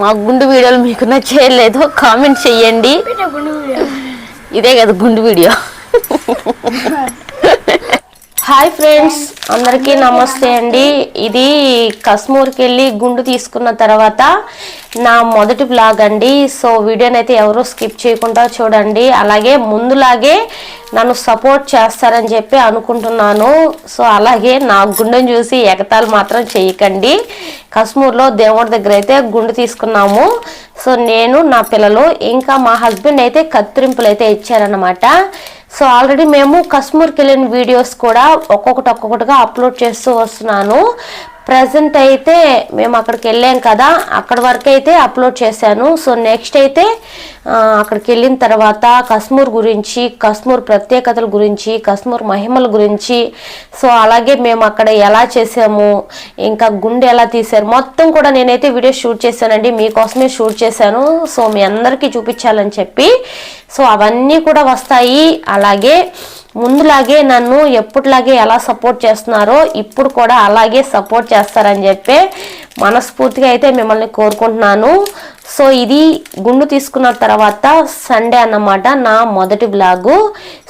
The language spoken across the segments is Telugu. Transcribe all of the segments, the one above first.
మా గుండు వీడియోలు మీకు నచ్చేయలేదో కామెంట్ చెయ్యండి. ఇదే కదా గుండు వీడియో. హాయ్ ఫ్రెండ్స్ అందరికీ నమస్తే అండి. ఇది కశ్మూర్కి వెళ్ళి గుండు తీసుకున్న తర్వాత నా మొదటి బ్లాగ్ అండి. సో వీడియోని అయితే ఎవరు స్కిప్ చేయకుండా చూడండి. అలాగే ముందులాగే నన్ను సపోర్ట్ చేస్తారని చెప్పి అనుకుంటున్నాను. సో అలాగే నా గుండెని చూసి ఎగతాలు మాత్రం చేయకండి. కశ్మూర్లో దేవుడి దగ్గర అయితే గుండు తీసుకున్నాము. సో నేను నా పిల్లలు ఇంకా మా హస్బెండ్ అయితే కత్తిరింపులు అయితే ఇచ్చారనమాట సో ఆల్రెడీ మేము కశ్మీర్కి వెళ్ళిన వీడియోస్ కూడా ఒక్కొక్కటి ఒక్కొక్కటిగా అప్లోడ్ చేస్తూ వస్తున్నాను. ప్రజెంట్ అయితే మేము అక్కడికి వెళ్ళాం కదా అక్కడ వరకు అయితే అప్లోడ్ చేశాను. సో నెక్స్ట్ అయితే అక్కడికి వెళ్ళిన తర్వాత కశ్మూర్ గురించి కశ్మూర్ ప్రత్యేకతల గురించి కశ్మూర్ మహిమల గురించి సో అలాగే మేము అక్కడ ఎలా చేసాము ఇంకా గుండె ఎలా తీశారు మొత్తం కూడా నేనైతే వీడియో షూట్ చేశానండి మీకోసమే షూట్ చేశాను. సో మీ అందరికీ చూపించాలని చెప్పి సో అవన్నీ కూడా వస్తాయి. అలాగే ముందులాగే నన్ను ఎప్పటిలాగే ఎలా సపోర్ట్ చేస్తున్నారో ఇప్పుడు కూడా అలాగే సపోర్ట్ చేస్తారని చెప్పి మనస్ఫూర్తిగా అయితే మిమ్మల్ని కోరుకుంటున్నాను. సో ఇది గుండు తీసుకున్న తర్వాత సండే అన్నమాట నా మొదటి బ్లాగు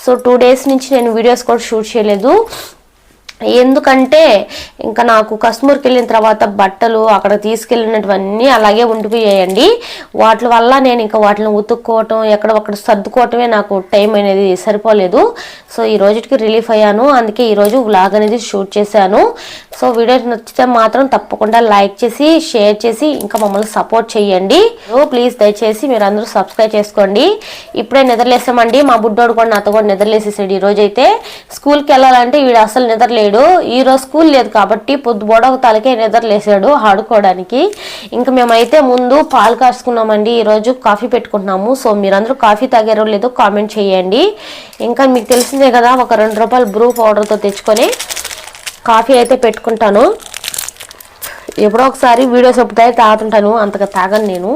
సో టూ డేస్ నుంచి నేను వీడియోస్ కూడా షూట్ చేయలేదు. ఎందుకంటే ఇంకా నాకు కస్టమర్కి వెళ్ళిన తర్వాత బట్టలు అక్కడ తీసుకెళ్ళినటువన్నీ అలాగే ఉండిపోయాయండి. వాటి వల్ల నేను ఇంకా వాటిని ఉతుక్కోవటం ఎక్కడ ఒక్కడ సర్దుకోవటమే నాకు టైం అనేది సరిపోలేదు. సో ఈ రోజుకి రిలీఫ్ అయ్యాను. అందుకే ఈరోజు వ్లాగ్ అనేది షూట్ చేశాను. సో వీడియో నచ్చితే మాత్రం తప్పకుండా లైక్ చేసి షేర్ చేసి ఇంకా మమ్మల్ని సపోర్ట్ చేయండి. ప్లీజ్ దయచేసి మీరు అందరూ సబ్స్క్రైబ్ చేసుకోండి. ఇప్పుడే నిద్రలేసామండి. మా బుడ్డోడు కూడా నాతో కూడా నిద్రలేసేసాడు ఈ అయితే స్కూల్కి వెళ్ళాలంటే వీడు అసలు నిద్రలేదు ఈ రోజు స్కూల్ లేదు కాబట్టి పొద్దు బొడవ తలకే నిద్రలేసాడు ఆడుకోవడానికి. ఇంకా మేమైతే ముందు పాలు కాసుకున్నామండి ఈరోజు కాఫీ పెట్టుకుంటున్నాము. సో మీరందరూ కాఫీ తాగారో లేదో కామెంట్ చేయండి. ఇంకా మీకు తెలిసిందే కదా ఒక రెండు రూపాయలు బ్రూ పౌడర్తో తెచ్చుకొని కాఫీ అయితే పెట్టుకుంటాను. ఎప్పుడో ఒకసారి వీడియోస్ ఒప్పుతాయి తాగుతుంటాను. అంతగా తాగను నేను.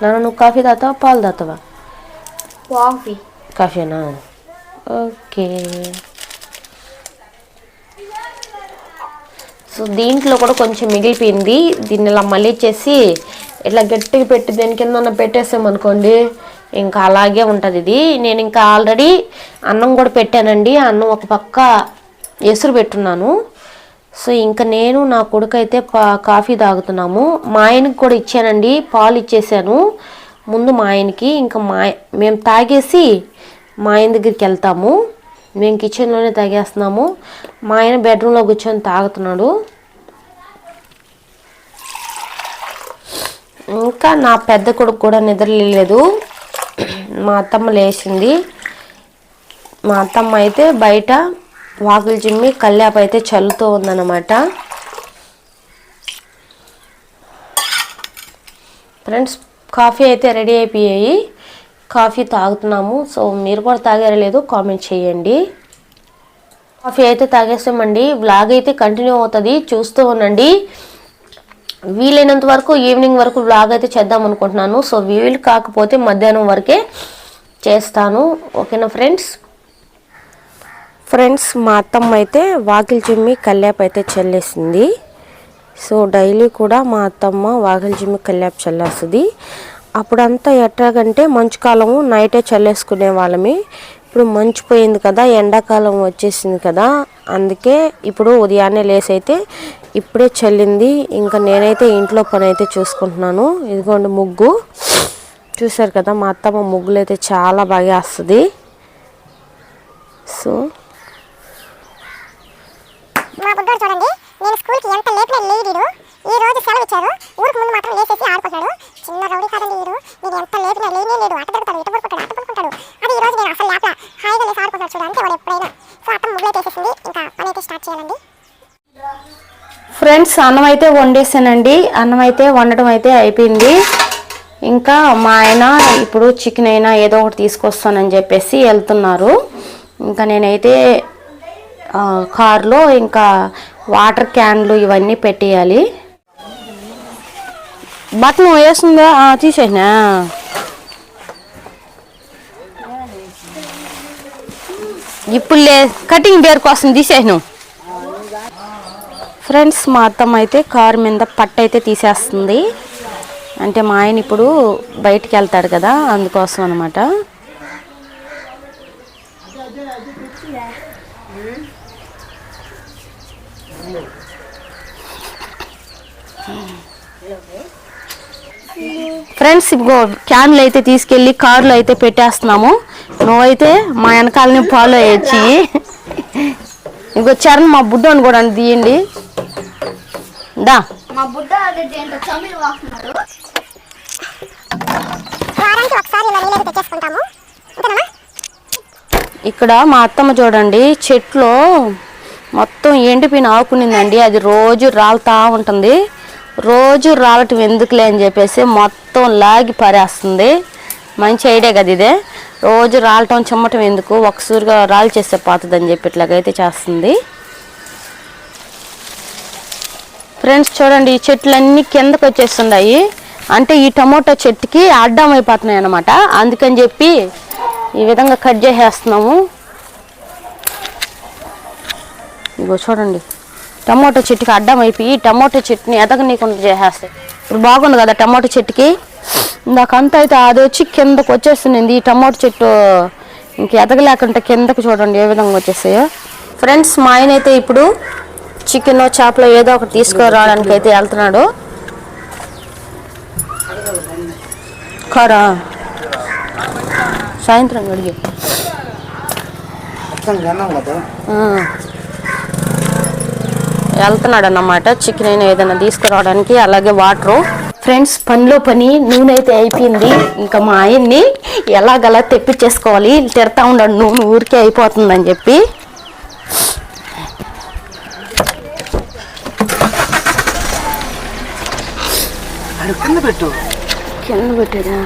నాన్న నువ్వు కాఫీ తాతావా పాలు తాతావా కాఫీ. కాఫీనా? ఓకే. సో దీంట్లో కూడా కొంచెం మిగిలిపోయింది. దీన్ని ఇలా మళ్ళీ చేసి ఇట్లా గట్టిగా పెట్టి దేని కింద పెట్టేసామనుకోండి ఇంకా అలాగే ఉంటుంది ఇది. నేను ఇంకా ఆల్రెడీ అన్నం కూడా పెట్టానండి. అన్నం ఒక పక్క ఎసురు పెట్టున్నాను. సో ఇంకా నేను నా కొడుకు అయితే పా కాఫీ తాగుతున్నాము. మా ఆయనకి కూడా ఇచ్చానండి. పాలు ఇచ్చేసాను. ముందు మా ఆయనకి ఇంకా మా మేము తాగేసి మా ఆయన దగ్గరికి వెళ్తాము. మేము కిచెన్లోనే తాగేస్తున్నాము. మా ఆయన బెడ్రూమ్లో కూర్చొని తాగుతున్నాడు. ఇంకా నా పెద్ద కొడుకు కూడా నిద్ర లేదు మా అత్తమ్మ లేచింది. మా అత్తమ్మ అయితే బయట వాకులు చిమ్మి కల్లాప అయితే చల్లుతూ ఉందన్నమాట. ఫ్రెండ్స్ కాఫీ అయితే రెడీ అయిపోయాయి. కాఫీ తాగుతున్నాము. సో మీరు కూడా తాగారో లేదో కామెంట్ చేయండి. కాఫీ అయితే తాగేస్తామండి వ్లాగ్ అయితే కంటిన్యూ అవుతుంది. చూస్తూ ఉండండి. వీలైనంత వరకు ఈవినింగ్ వరకు వ్లాగ్ అయితే చేద్దాం అనుకుంటున్నాను. సో వీలు కాకపోతే మధ్యాహ్నం వరకే చేస్తాను. ఓకేనా ఫ్రెండ్స్? ఫ్రెండ్స్ మా అత్తమ్మ అయితే వాకిలి చిమ్మి కల్లాపు అయితే చల్లేసింది. సో డైలీ కూడా మా అత్తమ్మ వాకిలి చిమ్మి కల్లాపు చల్లేస్తుంది. అప్పుడంతా ఎట్లాగంటే మంచు కాలము నైటే చల్లేసుకునే వాళ్ళమి. ఇప్పుడు మంచు పోయింది కదా ఎండాకాలం వచ్చేసింది కదా అందుకే ఇప్పుడు ఉదయాన్నే లేసైతే అయితే ఇప్పుడే చల్లింది. ఇంకా నేనైతే ఇంట్లో పని అయితే చూసుకుంటున్నాను. ఇదిగోండి ముగ్గు. చూసారు కదా మా అత్తమ్మ ముగ్గులు అయితే చాలా బాగా వస్తుంది. సో మా బుడ్డోడు చూడండి నేను స్కూల్కి ఎంత లేట్ లేడీడు ఈ రోజు సెలవు ఇచ్చారు ఊరికి ముందు మాత్రం లేసేసి ఆడుకుంటున్నాడు. ఫ్రెండ్స్ అన్నం అయితే వండేసానండి. అన్నం అయితే వండటం అయితే అయిపోయింది. ఇంకా మా ఆయన ఇప్పుడు చికెన్ అయినా ఏదో ఒకటి తీసుకొస్తానని చెప్పేసి వెళ్తున్నారు. ఇంకా నేనైతే కారులో ఇంకా వాటర్ క్యాన్లు ఇవన్నీ పెట్టేయాలి. బట్టను వేసిందా? తీసేసినా? ఇప్పుడు లే కటింగ్ బేర్ కోసం తీసేసినావు. ఫ్రెండ్స్ మా అత్తమ్మ అయితే కారు మీద పట్టు అయితే తీసేస్తుంది. అంటే మా ఆయన ఇప్పుడు బయటికి వెళ్తాడు కదా అందుకోసం అనమాట ఫ్రెండ్స్ ఇగో క్యాన్లు అయితే తీసుకెళ్ళి కార్లో అయితే పెట్టేస్తున్నాము. నువ్వైతే మా వెనకాలని ఫాలో అయ్యొచ్చి ఇంకో చరణ్ మా బుడ్డోని కూడా తీయండి. దా మా బుడ్డ అదే దేంట్లో చమిలి వాస్తున్నాడు వారానికి ఒకసారి ఇలా నీళ్ళు తెచ్చేసుకుంటాము. ఇంతేనా ఇక్కడ మా అత్తమ్మ చూడండి చెట్లో మొత్తం ఎండిపోయిన ఆకునిందండి అది రోజు రాలుతా ఉంటుంది. రోజు రాలటం ఎందుకులే అని చెప్పేసి మొత్తం లాగి పారేస్తుంది. మంచి ఐడియా కదా ఇదే. రోజు రాలటం చెమ్మటం ఎందుకు? ఒకసారిగా రాలి చేస్తే పోతుంది అని చెప్పి ఇట్లాగైతే చేస్తుంది. ఫ్రెండ్స్ చూడండి ఈ చెట్లన్నీ కిందకు వచ్చేస్తున్నాయి. అంటే ఈ టమోటా చెట్టుకి అడ్డం అయిపోతున్నాయి అనమాట అందుకని చెప్పి ఈ విధంగా కట్ చేసేస్తున్నాము. ఇగో చూడండి టమోటా చెట్టుకి అడ్డం అయిపోయి టమోటా చెట్టుని ఎదగనీయకుండా చేసేస్తాయి. ఇప్పుడు బాగుంది కదా టమోటా చెట్టుకి? ఇందాకంతా అయితే అది వచ్చి కిందకు వచ్చేస్తుంది ఈ టమోటా చెట్టు ఇంక ఎదగలేకుండా కిందకు చూడండి ఏ విధంగా వచ్చేసాయో ఫ్రెండ్స్ మా ఆయన అయితే ఇప్పుడు చికెన్ చేపలు ఏదో ఒకటి తీసుకురావడానికి అయితే వెళ్తున్నాడు. కారా? సాయంత్రం అడిగి వెళ్తున్నాడు అన్నమాట చికెన్ అయినా ఏదైనా తీసుకురావడానికి అలాగే వాటరు. ఫ్రెండ్స్ పనిలో పని నూనె అయితే అయిపోయింది. ఇంకా మా ఆయన్ని ఎలాగలా తెప్పించేసుకోవాలి? తిడతా ఉన్నాడు నూనె ఊరికే అయిపోతుందని చెప్పి. కింద పెట్టు. కింద పెట్టేదా?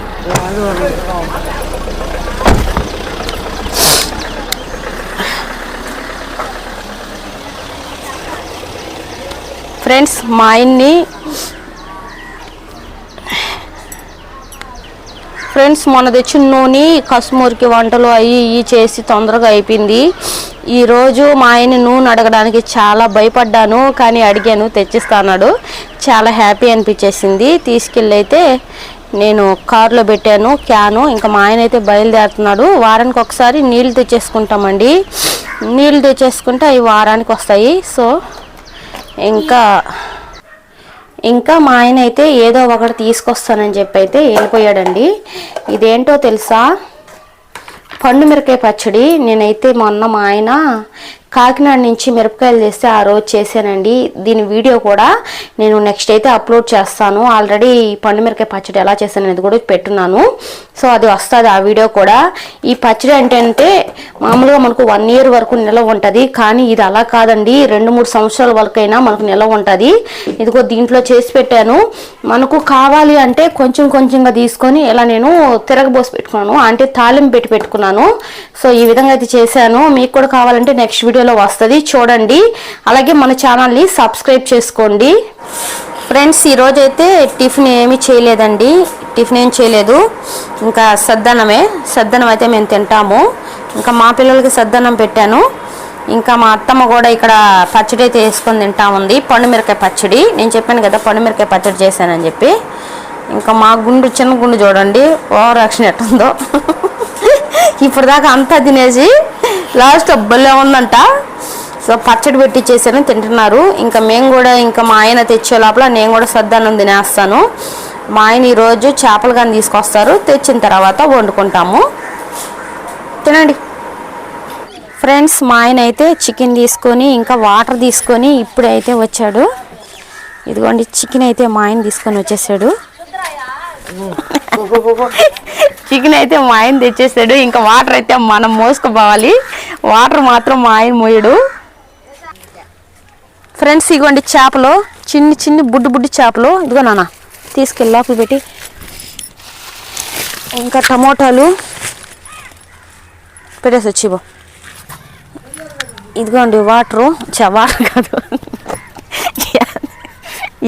ఫ్రెండ్స్ మా ఆయన్ని ఫ్రెండ్స్ మొన్న తెచ్చిన నూనె కస్టమర్కి వంటలు అవి ఇవి చేసి తొందరగా అయిపోయింది. ఈరోజు మా ఆయన నూనె అడగడానికి చాలా భయపడ్డాను కానీ అడిగాను తెచ్చిస్తాన్నాడు చాలా హ్యాపీ అనిపించేసింది. తీసుకెళ్ళైతే నేను కారులో పెట్టాను క్యాను. ఇంకా మా ఆయన అయితే బయలుదేరుతున్నాడు. వారానికి ఒకసారి నీళ్ళు తెచ్చేసుకుంటామండి. నీళ్ళు తెచ్చేసుకుంటే అవి వారానికి వస్తాయి. సో ఇంకా ఇంకా మా ఆయన అయితే ఏదో ఒకటి తీసుకొస్తానని చెప్పి అయితే వెళ్ళిపోయాడండి. ఇదేంటో తెలుసా? పండు మిరకాయ పచ్చడి. నేనైతే మొన్న మా ఆయన కాకినాడ నుంచి మిరపకాయలు చేస్తే ఆ రోజు చేశానండి. దీని వీడియో కూడా నేను నెక్స్ట్ అయితే అప్లోడ్ చేస్తాను. ఆల్రెడీ పండు మిరపకాయ పచ్చడి ఎలా చేశాను అనేది కూడా పెట్టున్నాను. సో అది వస్తుంది ఆ వీడియో కూడా. ఈ పచ్చడి ఏంటంటే మామూలుగా మనకు వన్ ఇయర్ వరకు నిల్వ ఉంటుంది. కానీ ఇది అలా కాదండి. రెండు మూడు సంవత్సరాల వరకైనా మనకు నిల్వ ఉంటుంది. ఇదిగో దీంట్లో చేసి పెట్టాను. మనకు కావాలి అంటే కొంచెం కొంచెంగా తీసుకొని ఇలా నేను తిరగబోసి పెట్టుకున్నాను. అంటే తాలింపు పెట్టి పెట్టుకున్నాను. సో ఈ విధంగా అయితే చేశాను. మీకు కూడా కావాలంటే నెక్స్ట్ వీడియో వీడియోలో వస్తుంది. చూడండి. అలాగే మన ఛానల్ని సబ్స్క్రైబ్ చేసుకోండి. ఫ్రెండ్స్ ఈరోజైతే టిఫిన్ ఏమి చేయలేదండి. టిఫిన్ ఏం చేయలేదు. ఇంకా సద్దనమే. సద్దనం అయితే మేము తింటాము. ఇంకా మా పిల్లలకి సద్దనం పెట్టాను. ఇంకా మా అత్తమ్మ కూడా ఇక్కడ పచ్చడి అయితే వేసుకొని తింటా ఉంది. పండుమిరకాయ పచ్చడి. నేను చెప్పాను కదా పండుమిరకాయ పచ్చడి చేశానని చెప్పి. ఇంకా మా గుండు చిన్న గుండు చూడండి. ఓవర్ యాక్షన్ ఎట్టుందో. ఇప్పుడు దాకా అంతా తినేసి లాస్ట్ భలే ఉందంట. సో పచ్చడి పెట్టి చేశాను తింటున్నారు. ఇంకా మేము కూడా ఇంకా మా ఆయన తెచ్చే లోపల నేను కూడా సర్దానం తినేస్తాను. మా ఆయన ఈరోజు చేపలు కానీ తీసుకొస్తారు తెచ్చిన తర్వాత వండుకుంటాము. తినండి. ఫ్రెండ్స్ మా ఆయన అయితే చికెన్ తీసుకొని ఇంకా వాటర్ తీసుకొని ఇప్పుడైతే వచ్చాడు. ఇదిగోండి చికెన్ అయితే మా ఆయన తీసుకొని వచ్చేసాడు. చికెన్ అయితే మా ఆయన తెచ్చేసాడు ఇంకా వాటర్ అయితే మనం మోసుకుపోవాలి. వాటర్ మాత్రం మా ఆయన మోయడు. ఫ్రెండ్స్ ఇగోండి చేపలు. చిన్ని చిన్ని బుడ్డు బుడ్డు చేపలు. ఇదిగో నాన్న తీసుకెళ్ళి లోపల పెట్టి. ఇంకా టమోటాలు పెట్టేసి వచ్చిపో ఇదిగోండి వాటరు. చ వాటర్ కాదు.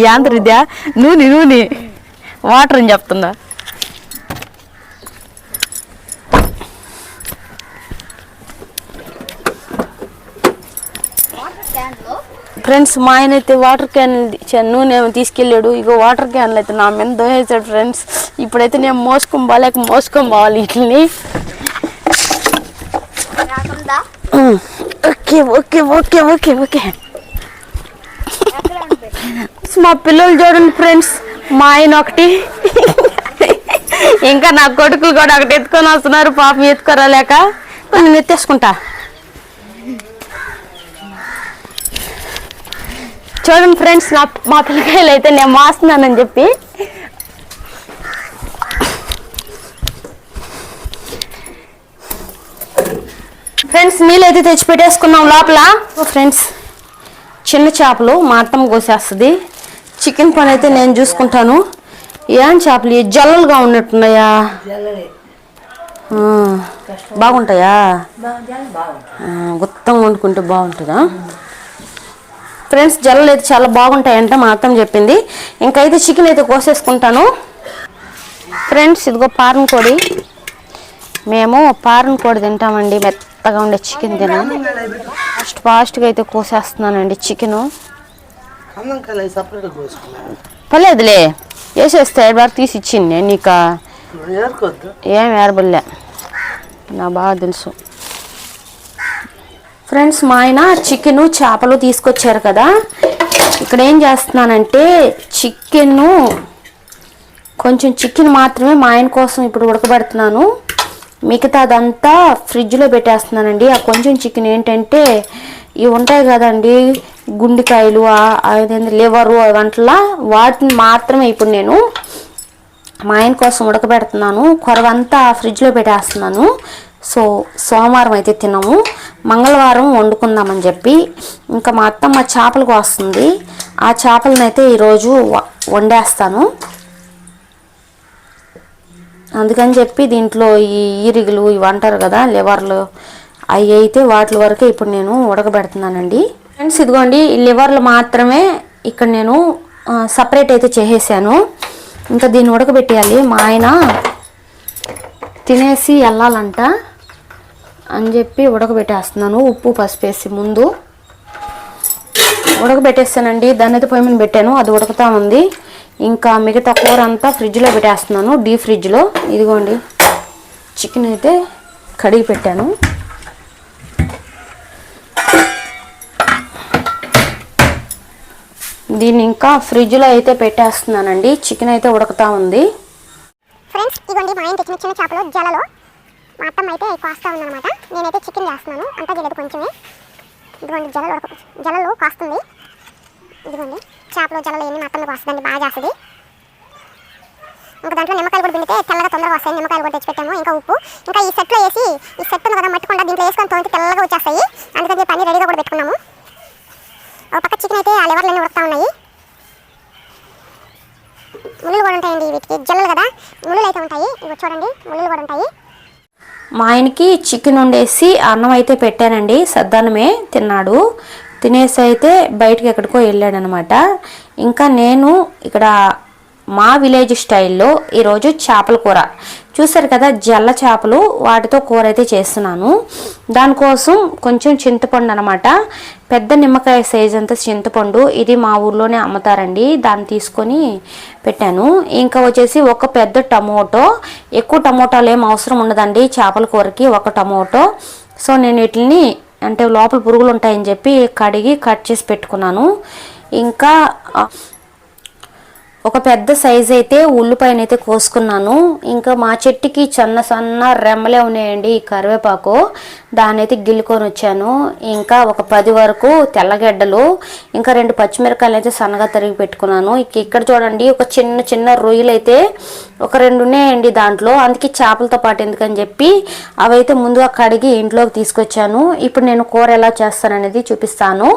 యాంత్రిద్యా నూనె నూనె. వాటర్ అని చెప్తుందా? ఫ్రెండ్స్ మా ఆయన అయితే వాటర్ క్యాన్ నూనె తీసుకెళ్ళాడు. ఇగో వాటర్ క్యాన్లు అయితే నా మీద దోహేసాడు ఫ్రెండ్స్. ఇప్పుడైతే నేను మోసుకొని పోలేక మోసుకొని పోవాలి వీటిని okay okay okay okay okay. మా పిల్లలు చూడండి ఫ్రెండ్స్ మా ఆయన ఒకటి. ఇంకా నా కొడుకులు కూడా ఒకటి ఎత్తుకొని వస్తున్నారు పాపం ఎత్తుకోరాలేక నేను ఎత్తేసుకుంటా. చూడండి ఫ్రెండ్స్ నా మా పిల్లకాయలు అయితే నేను మాస్తున్నానని చెప్పి. ఫ్రెండ్స్ నీళ్ళైతే తెచ్చి పెట్టేసుకున్నాం లోపల ఫ్రెండ్స్ చిన్న చేపలు మా అత్తమ్మ కోసేస్తుంది. చికెన్ పని అయితే నేను చూసుకుంటాను. ఏం చేపలు? జల్లలుగా ఉన్నట్టున్నాయా? బాగుంటాయా? ఆ, గుత్తం వండుకుంటే బాగుంటుందా? ఫ్రెండ్స్ జల్లలు అయితే చాలా బాగుంటాయంట మా అత్తమ్మ చెప్పింది. ఇంకైతే చికెన్ అయితే కోసేసుకుంటాను. ఫ్రెండ్స్ ఇదిగో పారం కోడి. మేము పారం కోడి తింటామండి మెత్తగా ఉండే చికెన్ తినాం. ఫాస్ట్ ఫాస్ట్గా అయితే కోసేస్తున్నానండి చికెను. పర్లేదులే వేసేస్తే బాగా తీసి ఇచ్చింది నీకు ఏం ఏరబల్లే నా బాగా తెలుసు. ఫ్రెండ్స్ మా ఆయన చికెన్ చేపలు తీసుకొచ్చారు కదా. ఇక్కడ ఏం చేస్తున్నానంటే చికెన్ కొంచెం చికెన్ మాత్రమే మా ఆయన కోసం ఇప్పుడు ఉడకబెడుతున్నాను. మిగతాదంతా ఫ్రిడ్జ్లో పెట్టేస్తున్నానండి. ఆ కొంచెం చికెన్ ఏంటంటే ఇవి ఉంటాయి కదండి గుండెకాయలు లివరు వంటలా వాటిని మాత్రమే ఇప్పుడు నేను మా ఆయన కోసం ఉడకబెడుతున్నాను. కొరవంతా ఫ్రిడ్జ్లో పెట్టేస్తున్నాను. సో సోమవారం అయితే తినము. మంగళవారం వండుకుందామని చెప్పి ఇంకా మా అత్తమ్మ చేపలకు వస్తుంది ఆ చేపలను అయితే ఈరోజు వ- వండేస్తాను. అందుకని చెప్పి దీంట్లో ఈ ఈరిగులు ఇవి అంటారు కదా లివర్లు అవి అయితే వాటి వరకే ఇప్పుడు నేను ఉడకబెడుతున్నానండి. ఫ్రెండ్స్ ఇదిగోండి లివర్లు మాత్రమే ఇక్కడ నేను సపరేట్ అయితే చేసేసాను. ఇంకా దీన్ని ఉడకబెట్టేయాలి. మా ఆయన తినేసి వెళ్ళాలంట. అని చెప్పి ఉడకబెట్టేస్తున్నాను. ఉప్పు పసుపు వేసి ముందు. ఉడకబెట్టేస్తానండి. దాని అయితే పొయ్యి మీద పెట్టాను. అది ఉడకతా ఉంది. ఇంకా మిగతా కూర అంతా ఫ్రిడ్జ్లో పెట్టేస్తున్నాను. డీ ఫ్రిడ్జ్లో. ఇదిగోండి. చికెన్ అయితే కడిగి పెట్టాను. దీన్ని ఇంకా ఫ్రిడ్జ్లో అయితే పెట్టేస్తున్నానండి. చికెన్ అయితే ఉడకతా ఉంది. ఫ్రెండ్స్ ఇదిగోండి మా ఆయన తెచ్చిన చిన్న చేపలు జలలో. మా అత్తమ్మ అయితే కాస్తా ఉందన్నమాట. నేనైతే చికెన్ చేస్తున్నాను. అంతా జల్లదు కొంచెమే. ఇదిగోండి జలలో ఉడక జలలో కాస్తుంది. ఇదిగోండి చేపలు జలలో ఏమి మా అత్తమ్మ కాస్తుందండి బాగా చేస్తుంది. ఇంకా దాంట్లో నిమ్మకాయలు కూడా పిండితే తెల్లగా తొందరగా వస్తాయి. నిమ్మకాయలు కూడా తెచ్చిపెట్టాము. ఇంకా ఉప్పు. ఇంకా ఈ సెట్లో వేసి ఈ సెట్ ఉంది కదా మట్టుకుండా దీంట్లో వేసుకొని తోంటి తెల్లగా వచ్చేస్తాయి. అందుకని చెప్పి అన్ని రెడీగా కూడా పెట్టుకున్నాము. ఒక పక్క చికెన్ అయితే ఆ లెవర్లన్నీ ఉడుకుతా ఉన్నాయి. ముళ్ళు కూడా ఉంటాయండి వీటికి. జల్లలు కదా. ముళ్ళు అయితే ఉంటాయి. ఇవి చూడండి ముళ్ళు కూడా ఉంటాయి. మా ఆయనకి చికెన్ వండేసి అన్నం అయితే పెట్టానండి. సద్దన్నమే తిన్నాడు. తినేసి అయితే బయటకి ఎక్కడికో వెళ్ళాడనమాట. ఇంకా నేను ఇక్కడ మా విలేజ్ స్టైల్లో ఈరోజు చేపల కూర. చూసారు కదా జల్ల చేపలు వాటితో కూర అయితే చేస్తున్నాను. దానికోసం కొంచెం చింతపండు అనమాట పెద్ద నిమ్మకాయ సైజ్ అంత చింతపండు ఇది మా ఊర్లోనే అమ్ముతారండి. దాన్ని తీసుకొని పెట్టాను. ఇంకా వచ్చేసి ఒక పెద్ద టమోటో ఎక్కువ టమోటాలు ఏం అవసరం ఉండదండి చేపల కూరకి ఒక టమోటో. సో నేను వీటిని అంటే లోపల పురుగులు ఉంటాయని చెప్పి కడిగి కట్ చేసి పెట్టుకున్నాను. ఇంకా ఒక పెద్ద సైజ్ అయితే ఉల్లిపాయన అయితే కోసుకున్నాను. ఇంకా మా చెట్టుకి చిన్న సన్న రెమ్మలే ఉన్నాయండి ఈ కరివేపాకు. దాన్నైతే గిల్లుకొని వచ్చాను. ఇంకా ఒక పది వరకు తెల్లగడ్డలు ఇంకా రెండు పచ్చిమిరకాయలు అయితే సన్నగా తరిగి పెట్టుకున్నాను. ఇక్కడ చూడండి ఒక చిన్న చిన్న రొయ్యలు అయితే ఒక రెండు ఉన్నాయండి దాంట్లో. అందుకే చేపలతో పాటు ఎందుకని చెప్పి అవైతే ముందుగా కడిగి ఇంట్లోకి తీసుకొచ్చాను. ఇప్పుడు నేను కూర ఎలా చేస్తాననేది చూపిస్తాను.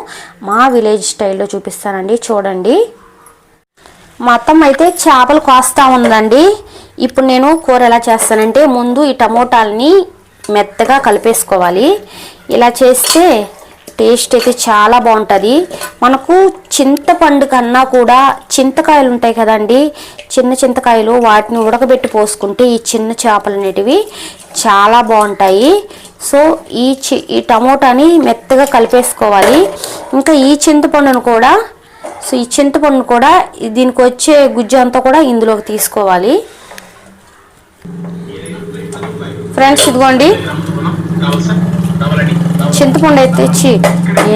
మా విలేజ్ స్టైల్లో చూపిస్తానండి. చూడండి. మా అత్తమ్మ అయితే చేపలు కోస్తా ఉందండి. ఇప్పుడు నేను కూర ఎలా చేస్తానంటే ముందు ఈ టమోటాలని మెత్తగా కలిపేసుకోవాలి. ఇలా చేస్తే టేస్ట్ అయితే చాలా బాగుంటుంది. మనకు చింతపండు కన్నా కూడా చింతకాయలు ఉంటాయి కదండి. చిన్న చింతకాయలు వాటిని ఉడకబెట్టి పోసుకుంటే ఈ చిన్న చేపలు అనేటివి చాలా బాగుంటాయి. సో ఈ చి ఈ టమోటాని మెత్తగా కలిపేసుకోవాలి. ఇంకా ఈ చింతపండును కూడా సో ఈ చింతపండును కూడా దీనికి వచ్చే గుజ్జు అంతా కూడా ఇందులోకి తీసుకోవాలి. ఫ్రెండ్స్ ఇదిగోండి. చింతపండు అయితే తెచ్చి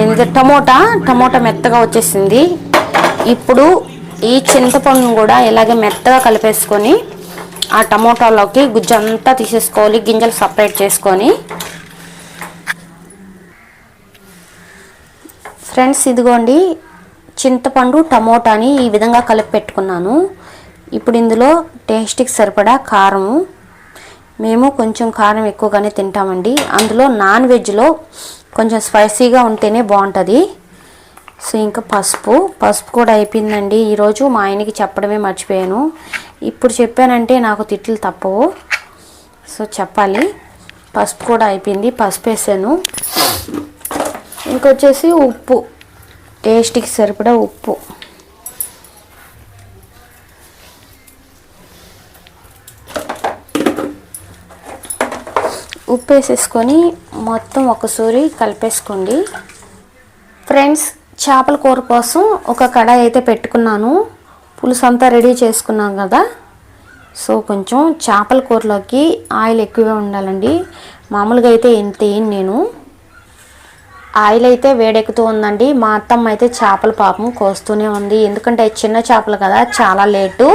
ఏంది టమోటా? టమోటా మెత్తగా వచ్చేసింది. ఇప్పుడు ఈ చింతపండును కూడా ఇలాగే మెత్తగా కలిపేసుకొని ఆ టమోటాలోకి గుజ్జు అంతా తీసేసుకోవాలి గింజలు సపరేట్ చేసుకొని. ఫ్రెండ్స్ ఇదిగోండి. చింతపండు టమోటాని ఈ విధంగా కలిపి పెట్టుకున్నాను. ఇప్పుడు ఇందులో టేస్ట్కి సరిపడా కారము. మేము కొంచెం కారం ఎక్కువగానే తింటామండి. అందులో నాన్ వెజ్లో కొంచెం స్పైసీగా ఉంటేనే బాగుంటుంది. సో ఇంకా పసుపు. పసుపు కూడా అయిపోయిందండి. ఈరోజు మా ఆయనకి చెప్పడమే మర్చిపోయాను. ఇప్పుడు చెప్పానంటే నాకు తిట్లు తప్పవు. సో చెప్పాలి. పసుపు కూడా అయిపోయింది. పసుపు వేసాను ఇంకొచ్చేసి ఉప్పు. టేస్ట్కి సరిపడా ఉప్పు. ఉప్పు వేసేసుకొని మొత్తం ఒకసారి కలిపేసుకోండి. ఫ్రెండ్స్ చేపల కూర కోసం ఒక కడాయి అయితే పెట్టుకున్నాను. పులుసు అంతా రెడీ చేసుకున్నాం కదా. సో కొంచెం చేపల కూరలోకి ఆయిల్ ఎక్కువగా ఉండాలండి. మామూలుగా అయితే ఎంత నేను. ఆయిల్ అయితే వేడెక్కుతూ ఉందండి. మా అత్తమ్మ అయితే చేపల పాపం కోస్తూనే ఉంది. ఎందుకంటే చిన్న చేపలు కదా చాలా లేటు.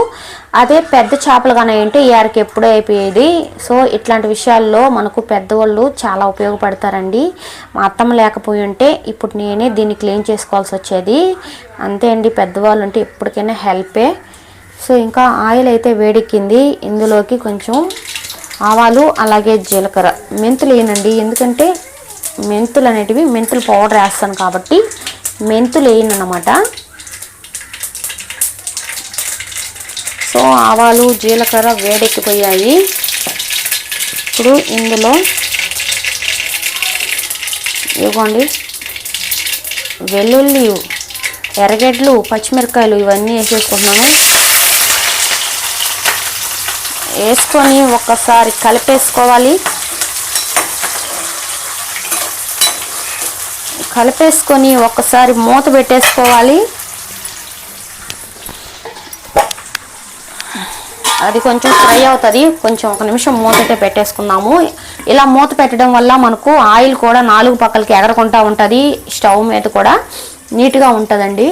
అదే పెద్ద చేపలు కానీ ఏంటి యారికి ఎప్పుడూ అయిపోయేది. సో ఇట్లాంటి విషయాల్లో మనకు పెద్దవాళ్ళు చాలా ఉపయోగపడతారండి. మా అత్తమ్మ లేకపోయి ఉంటే ఇప్పుడు నేనే దీన్ని క్లీన్ చేసుకోవాల్సి వచ్చేది. అంతే అండి పెద్దవాళ్ళు ఉంటే ఎప్పటికైనా హెల్పే. సో ఇంకా ఆయిల్ అయితే వేడెక్కింది. ఇందులోకి కొంచెం ఆవాలు అలాగే జీలకర్ర. మెంతులు వేయనండి ఎందుకంటే మెంతులు అనేటివి మెంతులు పౌడర్ వేస్తాను కాబట్టి మెంతులు వేయను సో ఆవాలు జీలకర్ర వేడెక్కిపోయాయి. ఇప్పుడు ఇందులో ఇవ్వండి. వెల్లుల్లి ఎర్రగడ్డలు పచ్చిమిరకాయలు ఇవన్నీ వేసేసుకుంటున్నాను. వేసుకొని ఒక్కసారి కలిపేసుకోవాలి. కలిపేసుకొని ఒక్కసారి మూత పెట్టేసుకోవాలి. అది కొంచెం ఫ్రై అవుతుంది. కొంచెం ఒక నిమిషం మూత అయితే పెట్టేసుకుందాము. ఇలా మూత పెట్టడం వల్ల మనకు ఆయిల్ కూడా నాలుగు పక్కలకి ఎగరకుండా ఉంటుంది. స్టవ్ మీద కూడా నీట్గా ఉంటుందండి.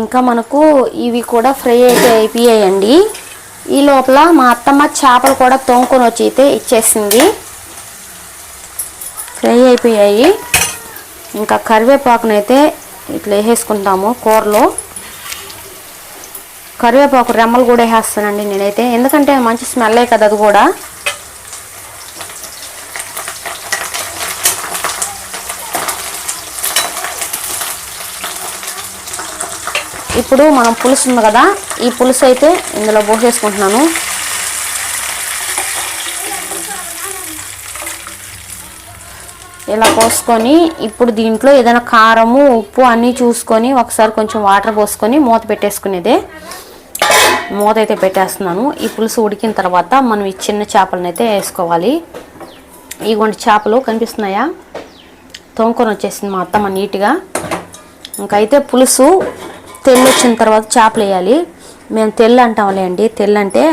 ఇంకా మనకు ఇవి కూడా ఫ్రై అయితే అయిపోయాయండి. ఈ లోపల మా అత్తమ్మ చేపలు కూడా తోముకొని వచ్చి అయితే ఇచ్చేసింది. ఫ్రై అయిపోయాయి. ఇంకా కరివేపాకునైతే ఇట్లా వేసేసుకుంటాము కూరలో. కరివేపాకు రెమ్మలు కూడా వేసేస్తానండి నేనైతే. ఎందుకంటే మంచి స్మెల్లే కదా అది కూడా. ఇప్పుడు మనం పులుసు ఉంది కదా ఈ పులుసు అయితే ఇందులో పోసేసుకుంటున్నాను. ఇలా పోసుకొని ఇప్పుడు దీంట్లో ఏదైనా కారము ఉప్పు అన్నీ చూసుకొని ఒకసారి కొంచెం వాటర్ పోసుకొని మూత పెట్టేసుకునేదే. మూత అయితే పెట్టేస్తున్నాను. ఈ పులుసు ఉడికిన తర్వాత మనం ఈ చిన్న చేపలను అయితే వేసుకోవాలి. ఇగోండి చేపలు కనిపిస్తున్నాయా? తోముకొని వచ్చేసింది మా అత్తమ్మ నీట్గా. ఇంకైతే పులుసు తెల్లు వచ్చిన తర్వాత చేపలు వేయాలి. మేము తెల్లు అంటాంలే అండి. తెల్లు అంటే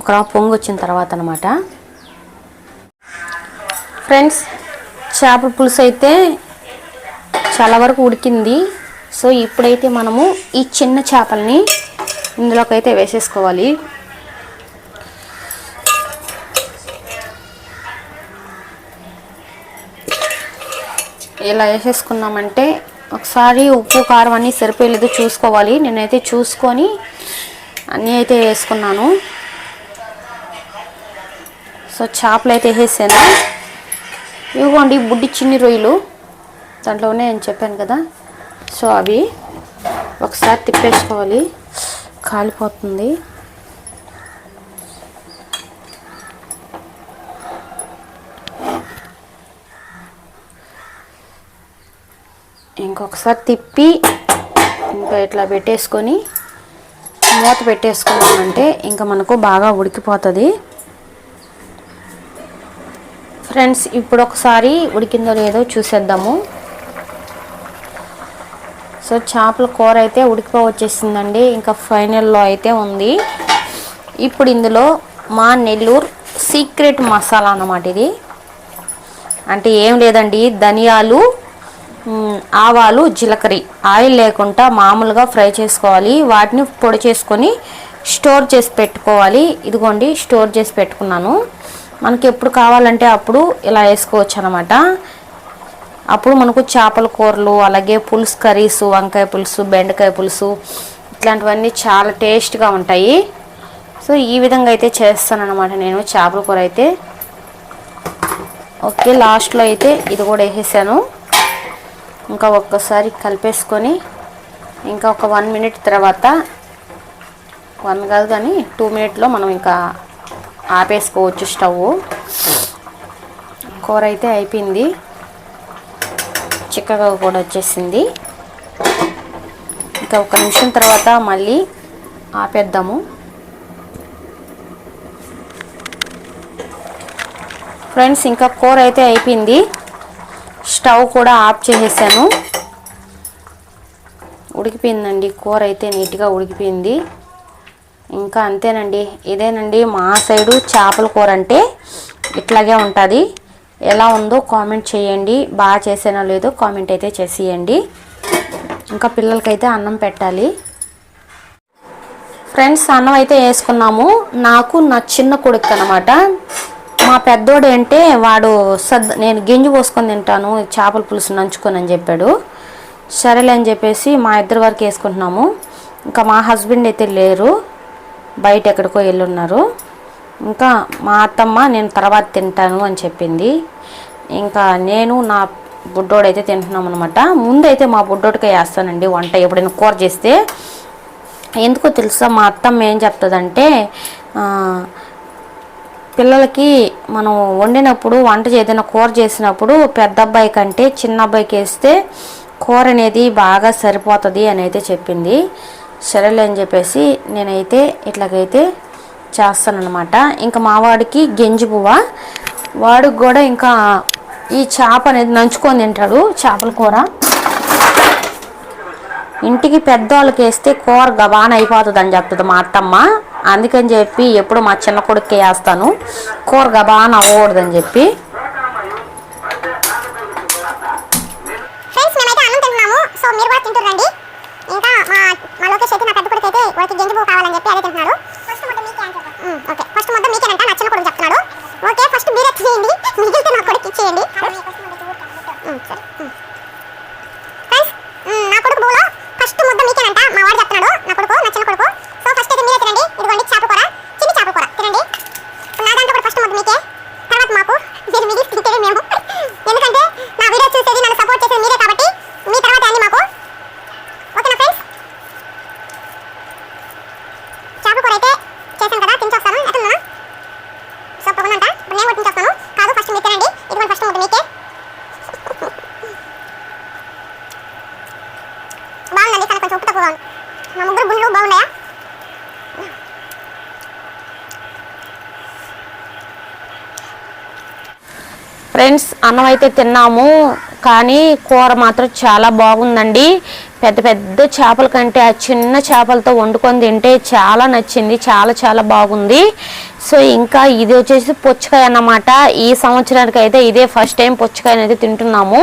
ఒక పొంగు వచ్చిన తర్వాత అనమాట ఫ్రెండ్స్ చేపల పులుసు అయితే చాలా వరకు ఉడికింది. సో ఇప్పుడైతే మనము ఈ చిన్న చేపల్ని ఇందులోకైతే వేసేసుకోవాలి. ఇలా వేసేసుకున్నామంటే ఒకసారి ఉప్పు కారం అన్నీ సరిపోయలేదు చూసుకోవాలి. నేనైతే చూసుకొని అన్నీ అయితే వేసుకున్నాను. సో చేపలు అయితే వేసేసాను. ఇవ్వండి బుడ్డి చిన్ని రొయ్యలు. దాంట్లో ఉన్నాయని చెప్పాను కదా. సో అవి ఒకసారి తిప్పేసుకోవాలి. కాలిపోతుంది. ఇంకొకసారి తిప్పి ఇంకా ఇట్లా పెట్టేసుకొని మూత పెట్టేసుకున్నామంటే ఇంకా మనకు బాగా ఉడికిపోతుంది. ఫ్రెండ్స్ ఇప్పుడు ఒకసారి ఉడికిందో లేదో చూసేద్దాము. సో చేపల కూర అయితే ఉడికిపో వచ్చేసిందండి ఇంకా ఫైనల్లో అయితే ఉంది. ఇప్పుడు ఇందులో మా నెల్లూరు సీక్రెట్ మసాలా అన్నమాట ఇది. అంటే ఏం లేదండి ధనియాలు ఆవాలు జీలకర్ర. ఆయిల్ లేకుండా మామూలుగా ఫ్రై చేసుకోవాలి. వాటిని పొడి చేసుకొని స్టోర్ చేసి పెట్టుకోవాలి. ఇదిగోండి స్టోర్ చేసి పెట్టుకున్నాను. మనకి ఎప్పుడు కావాలంటే అప్పుడు ఇలా వేసుకోవచ్చు అనమాట అప్పుడు మనకు చేపల కూరలు అలాగే పులుసు కర్రీస్ వంకాయ పులుసు బెండకాయ పులుసు ఇట్లాంటివన్నీ చాలా టేస్ట్గా ఉంటాయి. సో ఈ విధంగా అయితే చేస్తాను అనమాట నేను చేపల కూర అయితే. ఓకే లాస్ట్లో అయితే ఇది కూడా వేసేసాను. ఇంకా ఒక్కసారి కలిపేసుకొని ఇంకా ఒక వన్ మినిట్ తర్వాత వన్ కాదు కానీ టూ మినిట్లో మనం ఇంకా ఆపేసుకోవచ్చు స్టవ్. కూర అయితే అయిపోయింది. చిక్కగా కూడా వచ్చేసింది. ఇంకా ఒక నిమిషం తర్వాత మళ్ళీ ఆపేద్దాము. ఫ్రెండ్స్ ఇంకా కూర అయితే అయిపోయింది. స్టవ్ కూడా ఆఫ్ చేసేసాను. ఉడికిపోయిందండి. కూర అయితే నీట్గా ఉడికిపోయింది. ఇంకా అంతేనండి. ఇదేనండి మా సైడు చేపల కూర అంటే ఇట్లాగే ఉంటుంది. ఎలా ఉందో కామెంట్ చేయండి. బాగా చేసేనా లేదో కామెంట్ అయితే చేసేయండి. ఇంకా పిల్లలకైతే అన్నం పెట్టాలి. ఫ్రెండ్స్ అన్నం అయితే వేసుకున్నాము. నాకు నా చిన్న కొడుకు అనమాట మా పెద్దోడు అంటే వాడు సద్ నేను గింజి పోసుకొని తింటాను చేపల పులుసు నంచుకొని అని చెప్పాడు. సరేలే అని చెప్పేసి మా ఇద్దరు వరకు వేసుకుంటున్నాము. ఇంకా మా హస్బెండ్ అయితే లేరు. బయట ఎక్కడికో వెళ్ళున్నారు. ఇంకా మా అత్తమ్మ నేను తర్వాత తింటాను అని చెప్పింది. ఇంకా నేను నా బుడ్డోడైతే తింటున్నాం అనమాట ముందైతే మా బుడ్డోడికే వేస్తానండి వంట ఎప్పుడైనా కూర చేస్తే. ఎందుకో తెలుసా మా అత్తమ్మ ఏం చెప్తుందంటే పిల్లలకి మనం వండినప్పుడు వంట ఏదైనా కూర చేసినప్పుడు పెద్ద అబ్బాయి కంటే చిన్న అబ్బాయికి వేస్తే కూర అనేది బాగా సరిపోతుంది అని అయితే చెప్పింది. సరేలే అని చెప్పేసి నేనైతే ఇట్లాగైతే చేస్తానమాట ఇంకా మా వాడికి గెంజి పువ్వ. వాడికి కూడా ఇంకా ఈ చేప అనేది నంచుకొని తింటాడు చేపల కూర. ఇంటికి పెద్దవాళ్ళకి వేస్తే కూర గబాన అయిపోతుంది అని చెప్తుంది మా అత్తమ్మ. అందుకని చెప్పి ఎప్పుడు మా చిన్న కొడుక్కి వేస్తాను. కూర గబాన అవ్వకూడదని చెప్పి. ఫ్రెండ్స్ మేమైతే అన్నం తింటున్నాము. సో మీరు కూడా తింటురండి ఇంకా మా మా లోకేష్ అయితే నా పెద్ద కొడుకు అయితే వాడికి పువ్వు కావాలని చెప్పి అదే తింటున్నాడు. ఫస్ట్ ముద్ద మీకే అంటే ఓకే. ఫస్ట్ ముద్ద మీకేనంట నా చిన్న కొడుకు చెప్తున్నాడు. ఓకే ఫస్ట్ మీరే చేయండి. మిగిలితే నా కొడుకు ఇచ్చేయండి. సరే. ఫ్రెండ్స్ నా కొడుకు ఫస్ట్ ముద్ద మీకేనంట మా వాడు చెప్తున్నాడు నా కొడుకు నా చిన్న కొడుకు. సో ఫస్ట్ అయితే మీరే తినండి. ఇదిగోండి చేపల కూర చిన్ని చేపల కూర. తినండి. నా దాంట్లో కూడా ఫస్ట్ ముద్ద మీకే. తర్వాత మాకు మీరు మిగిలి తింటేనే మేము ఎందుకంటే నా వీడియో చూసేది నన్ను సపోర్ట్ చేసేది మీరే కాబట్టి మీ తర్వాత అండి మాకు ఓకేనా ఫ్రెండ్స్ చేపల కూర అయితే చేశాను కదా తిని చూస్తాను ఎట్లున్నా సూపర్ ఉందంట ఇప్పుడు నేను కూడా తిని చూస్తాను కాదు ఫస్ట్ మీరు తినండి ఇదిగోండి ఫస్ట్ ముద్ద మీకే బాగుందండి కానీ కొంచెం ఉప్పు తక్కువగా ఉంది మా ముగ్గురు గుండ్లు బాగున్నాయా ఫ్రెండ్స్ అన్నం అయితే తిన్నాము కానీ కూర మాత్రం చాలా బాగుందండి. పెద్ద పెద్ద చేపల కంటే ఆ చిన్న చేపలతో వండుకొని తింటే చాలా నచ్చింది చాలా చాలా బాగుంది. సో ఇంకా ఇది వచ్చేసి పుచ్చకాయ అన్నమాట. ఈ సంవత్సరానికి అయితే ఇదే ఫస్ట్ టైం పుచ్చకాయని అయితే తింటున్నాము.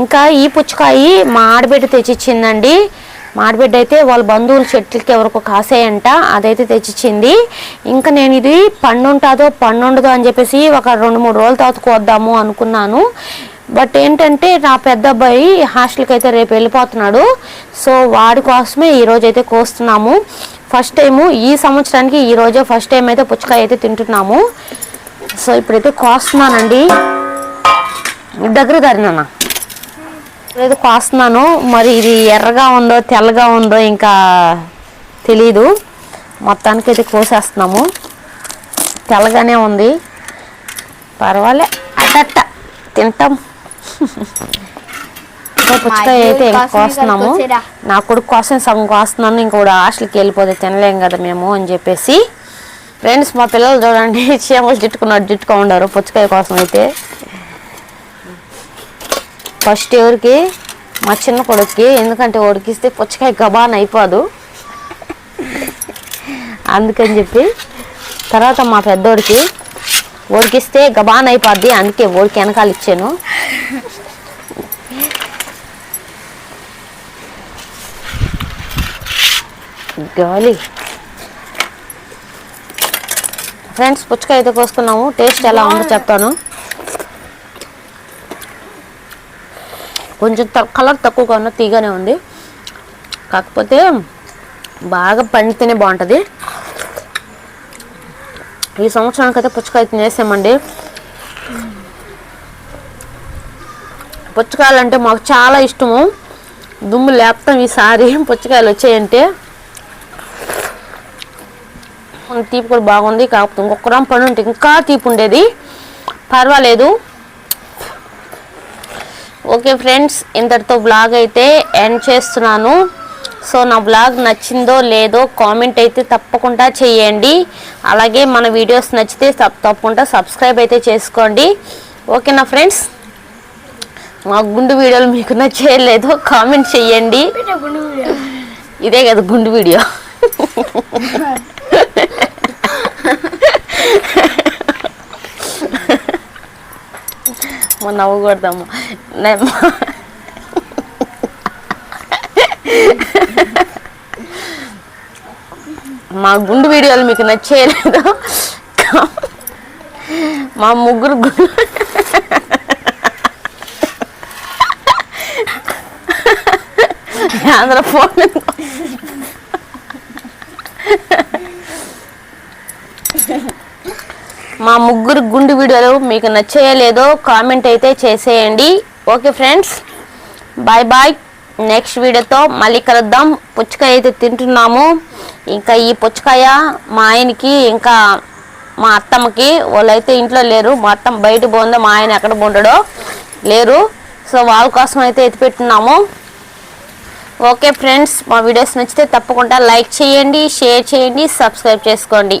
ఇంకా ఈ పుచ్చకాయ మా ఆడబిడ్డ తెచ్చిచ్చిందండి. మాడిబిడ్డ అయితే వాళ్ళ బంధువులు చెట్లకి ఎవరికో కాసేయంట అదైతే తెచ్చిచ్చింది. ఇంకా నేను ఇది పండుంటుందో పండుండదో అని చెప్పేసి ఒక రెండు మూడు రోజుల తర్వాత కోద్దాము అనుకున్నాను. బట్ ఏంటంటే నా పెద్ద అబ్బాయి హాస్టల్కి అయితే రేపు వెళ్ళిపోతున్నాడు. సో వాడి కోసమే ఈరోజు అయితే కోస్తున్నాము. ఫస్ట్ టైము ఈ సంవత్సరానికి ఈరోజే ఫస్ట్ టైం అయితే పుచ్చకాయ అయితే తింటున్నాము. సో ఇప్పుడైతే కోస్తున్నానండి. దగ్గర దారినా ఏదో కోస్తున్నాను మరి ఇది ఎర్రగా ఉందో తెల్లగా ఉందో ఇంకా తెలీదు. మొత్తానికి అయితే కోసేస్తున్నాము. తెల్లగానే ఉంది. పర్వాలే. అట్టట్ట తింటాం. ఇంకా పుచ్చకాయ అయితే ఇంకా కోస్తున్నాము. నా కొడుకు కోసం సగం కోస్తున్నాను ఇంకోటి హాస్టల్కి వెళ్ళిపోతే తినలేం కదా మేము అని చెప్పేసి. ఫ్రెండ్స్ మా పిల్లలు చూడండి చీమలు జిట్టుకున్నట్టు జిట్టుకో ఉండారు పుచ్చకాయ కోసం అయితే. ఫస్ట్ ఎవరికి? మా చిన్న కొడుక్కి. ఎందుకంటే ఉడికిస్తే పుచ్చకాయ గబాన్ అయిపోదు. అందుకని చెప్పి తర్వాత మా పెద్దోడికి ఉడికిస్తే గబాన్ అయిపోద్ది అందుకే ఓడికి వెనకాల ఇచ్చాను. గాలి. ఫ్రెండ్స్ పుచ్చకాయ అయితే కోసుకున్నాము. టేస్ట్ ఎలా ఉందో చెప్తాను. కొంచెం కలర్ తక్కువగా ఉన్న తీగానే ఉంది. కాకపోతే బాగా పండితేనే బాగుంటుంది. ఈ సంవత్సరానికి అయితే పుచ్చకాయ తినేసామండి. పుచ్చకాయలు అంటే మాకు చాలా ఇష్టము. దుమ్ము లేపుతాం ఈసారి పుచ్చకాయలు వచ్చాయంటే. తీపి కూడా బాగుంది. కాకపోతే ఇంకొక గ్రామ్ పండు ఉంటే ఇంకా తీపి ఉండేది. పర్వాలేదు. ఓకే ఫ్రెండ్స్ ఇంతటితో బ్లాగ్ అయితే ఎండ్ చేస్తున్నాను. సో నా బ్లాగ్ నచ్చిందో లేదో కామెంట్ అయితే తప్పకుండా చేయండి. అలాగే మన వీడియోస్ నచ్చితే తప్ప- తప్పకుండా సబ్స్క్రైబ్ అయితే చేసుకోండి. ఓకేనా ఫ్రెండ్స్ మా గుండు వీడియోలు మీకు నచ్చేయలేదో కామెంట్ చేయండి. ఇదే కదా గుండు వీడియో. మనం నవ్వకూడదమ్మ నే- మా గుండు వీడియోలు మీకు నచ్చేయలేదు. మా ముగ్గురు గుండు ఆంధ్ర ఫోన్ మా ముగ్గురు గుండు వీడియోలు మీకు నచ్చాయో లేదో కామెంట్ అయితే చేసేయండి. Okay friends bye bye. Next వీడియోతో మళ్ళీ కలుద్దాం. పుచ్చకాయ అయితే తింటున్నాము. ఇంకా ఈ పుచ్చకాయ మా ఆయనకి ఇంకా మా అత్తమ్మకి వాళ్ళైతే ఇంట్లో లేరు. మా అత్తమ్మ బయట పోందో మా ఆయన ఎక్కడ ఉండడో లేరు. సో వాళ్ళ కోసం అయితే ఎత్తిపెట్టున్నాము ఓకే ఫ్రెండ్స్ మా వీడియోస్ నచ్చితే తప్పకుండా లైక్ చేయండి షేర్ చేయండి సబ్స్క్రైబ్ చేసుకోండి.